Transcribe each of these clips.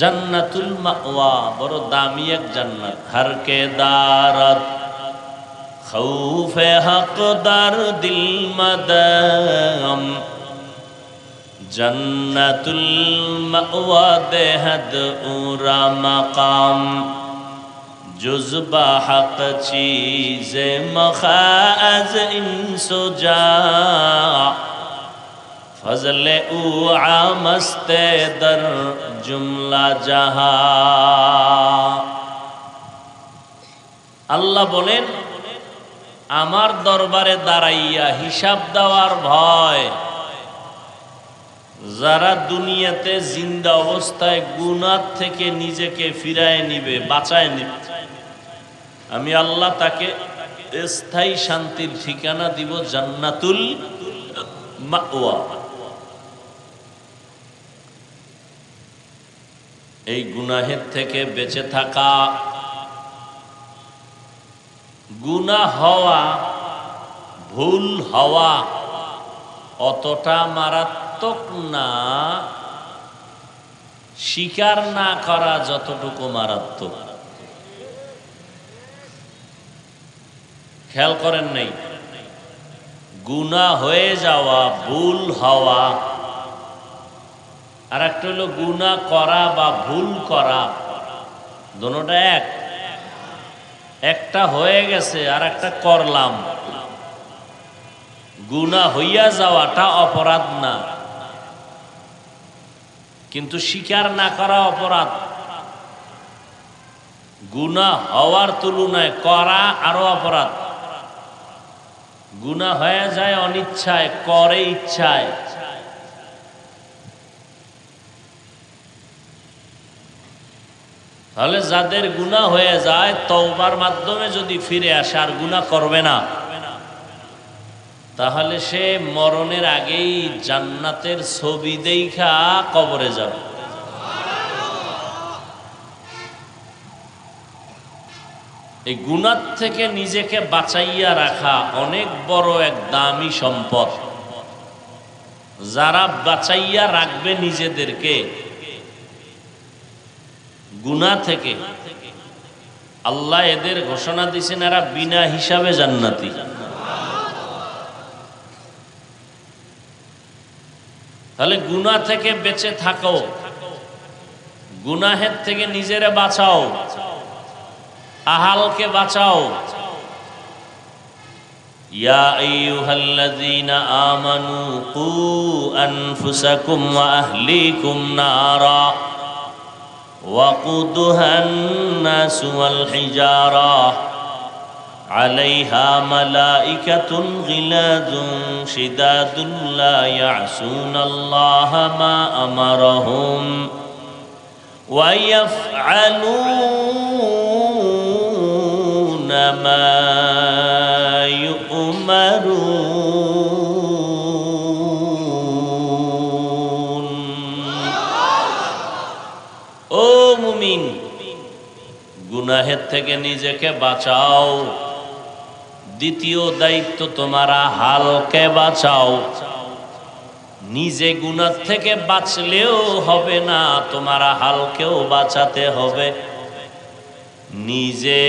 جنت المعوا برو دامی ایک جنت، ہر کے دارت، خوف حق در دل مدم۔ جنت المقوا دے حد اورا مقام۔ جزب حق چیز مخاز انسو جا۔ ফজল উ আমস্তে দর জুমলা জাহা। আল্লাহ বলেন, আমার দরবারে দাঁড়াইয়া হিসাব দেওয়ার ভয়, যারা দুনিয়াতে জিন্দা অবস্থায় গুনার থেকে নিজেকে ফিরায় নিবে, বাঁচায় নিবে। আমি আল্লাহ তাকে স্থায়ী শান্তির ঠিকানা দিব জান্নাতুল মাওয়া। এই গুনাহের থেকে বেঁচে থাকা। গুনা হওয়া, ভুল হওয়া অতটা মারাত্মক না। স্বীকার না করা যতটুকু মারাত্মক। খেয়াল করেন নাই। গুনা হয়ে যাওয়া, ভুল হওয়া আর একটা হলো গুনা করা বা ভুল করা। দোনোটা এক। একটা হয়ে গেছে আর একটা করলাম। গুনা হইয়া যাওয়াটা অপরাধ না। কিন্তু স্বীকার না করা অপরাধ। গুনা হওয়ার তুলনায় করা আরও অপরাধ। গুনা হয়ে যায় অনিচ্ছায়, করে ইচ্ছায়। তাহলে যাদের গুণা হয়ে যায়, তওবার মাধ্যমে যদি ফিরে আসে, আর গুণা করবে না, তাহলে সে মরণের আগেই জান্নাতের ছবি দেখা কবরে যাবে। এই গুণার থেকে নিজেকে বাঁচাইয়া রাখা অনেক বড় এক দামি সম্পদ। যারা বাঁচাইয়া রাখবে নিজেদেরকে গুনা থেকে আল্লাহ এদের ঘোষণা দিয়েছেন এরা বিনা হিসাবে জান্নাতি। তাহলে গুনা থেকে বেঁচে থাকো। গুনাহের থেকে নিজেরে বাঁচাও। আহালকে বাঁচাও। আমানু কু আনফুসাকুম আহলিকুম নারা। وقودها الناس والحجارة. عليها ملائكة غلاد شداد لا يعصون الله ما أمرهم. ويفعلون গুনাহের থেকে নিজেকে বাঁচাও। দ্বিতীয় দায়িত্ব তোমারা হালকে বাঁচাও। নিজে গুনার থেকে বাঁচলেও হবে না, তোমারা হালকেও বাঁচাতে হবে। নিজে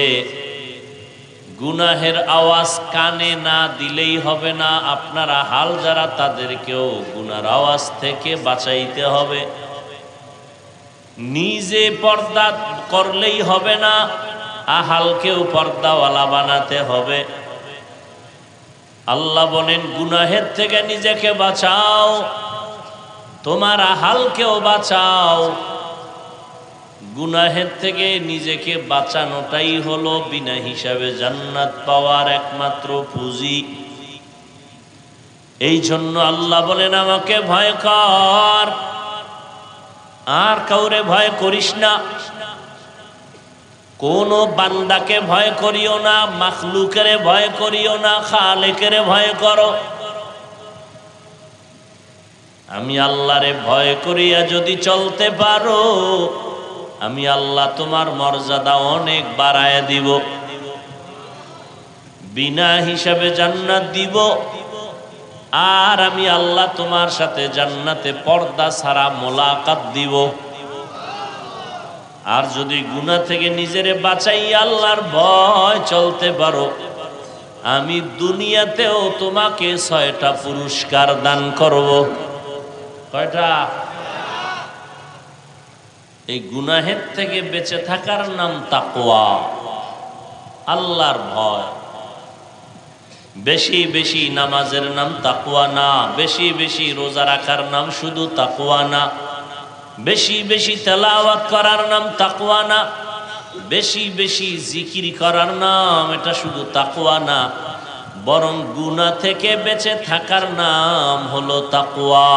গুনাহের আওয়াজ কানে না দিলেই হবে না, আপনারা হাল যারা তাদেরকেও গুনার আওয়াজ থেকে বাঁচাইতে হবে। নিজে পর্দা করলেই হবে না। আহালকেও পর্দাওয়ালা বানাতে হবে। আল্লাহ বলেন, গুনাহের থেকে নিজেকে বাঁচাও। তোমার আহালকেও বাঁচাও। গুনাহের থেকে নিজেকে বাঁচানোটাই হলো বিনা হিসাবে জান্নাত পাওয়ার একমাত্র পুঁজি। এই জন্য আল্লাহ বলেন, আমাকে ভয় কর। আর কাউরে ভয় করিস না। কোন বান্দাকে ভয় করিও না, মাখলুকের ভয় করিও না, খালেকের ভয় করো। আমি আল্লাহরে ভয় করিয়া যদি চলতে পারো, আমি আল্লাহ তোমার মর্যাদা অনেক বাড়ায় দিব। বিনা হিসাবে জান্নাত দিব। আর আমি আল্লাহ তোমার সাথে জান্নাতে পর্দা ছাড়া মোলাকাত দিব। আর যদি গুনাহ থেকে নিজেরে বাঁচাই আল্লাহর ভয় চলতে পারো, আমি দুনিয়াতেও তোমাকে ছয়টা পুরস্কার দান করব। কয়টা? এই গুনাহের থেকে বেঁচে থাকার নাম তাকওয়া, আল্লাহর ভয়। বেশি বেশি নামাজের নাম তাকুয়া না, বেশি বেশি রোজা রাখার নাম শুধু তাকুয়া না। বেশি বেশি তেলাওয়াত করার নাম তাকুয়া না। বেশি বেশি জিকির করার নাম, এটা শুধু তাকুয়া না। বরং গুনা থেকে বেঁচে থাকার নাম হলো তাকুয়া